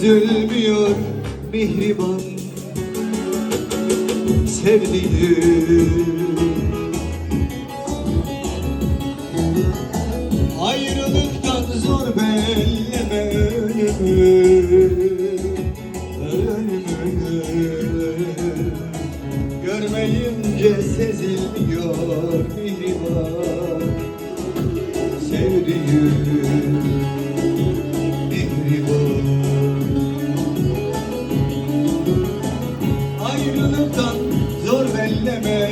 Çözülmüyor mihriban Sevdiğim. Ayrılıktan zor belleme Görmeyince sezilmiyor zor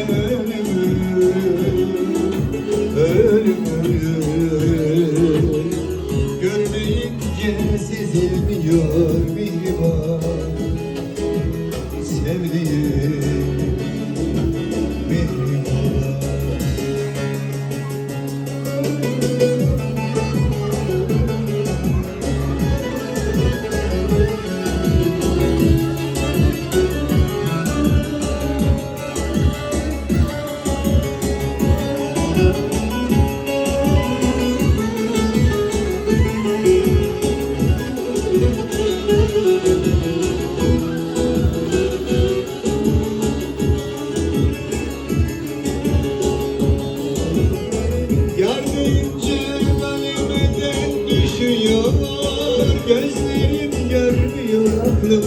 aklım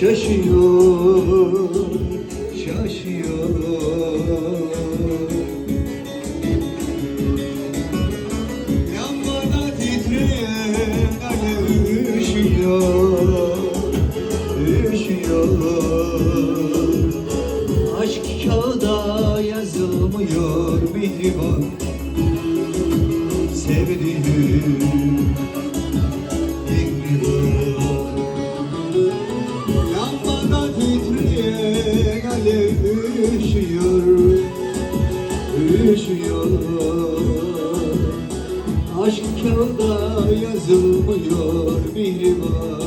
şaşıyor Şaşıyor. Yanmada titreyen üşüyor Üşüyor. Aşk kağıda yazılmıyor mihriban. Sevdiğim Aşk kağıda yazılmıyor mihriban